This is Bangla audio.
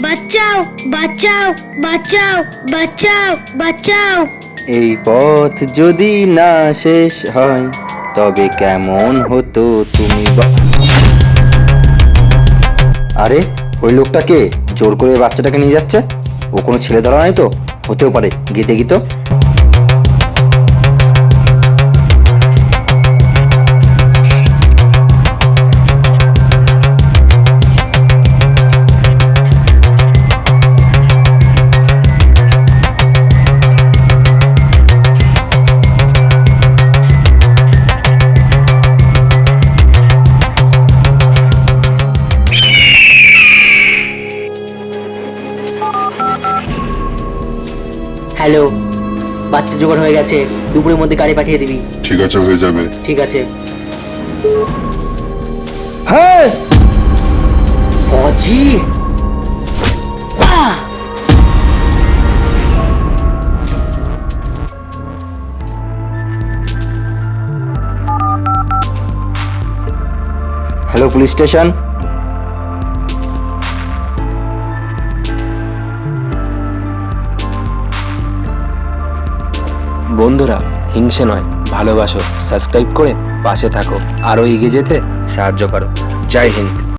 বাঁচাও বাঁচাও বাঁচাও বাঁচাও বাঁচাও। এই পথ যদি না শেষ হয়, তবে কেমন হতো তুমি আরে, ওই লোকটাকে জোর করে বাচ্চাটাকে নিয়ে যাচ্ছে? ও কোনো ছেলে ধরা নাই তো? হতেও পারে গেতে গিয়ে হ্যালো বাচ্চা জোগাড় হয়ে গেছে। দুপুরের মধ্যে গাড়ি পাঠিয়ে দিবি। ঠিক আছে হয়ে যাবে। ঠিক আছে। হ্যাঁ। অজি। আহ! হ্যালো পুলিশ স্টেশন বন্ধুরা, হিংসে নয়, ভালোবাসো সাবস্ক্রাইব করে পাশে থাকো আরও এগিয়ে যেতে সাহায্য করো। জয় হিন্দ।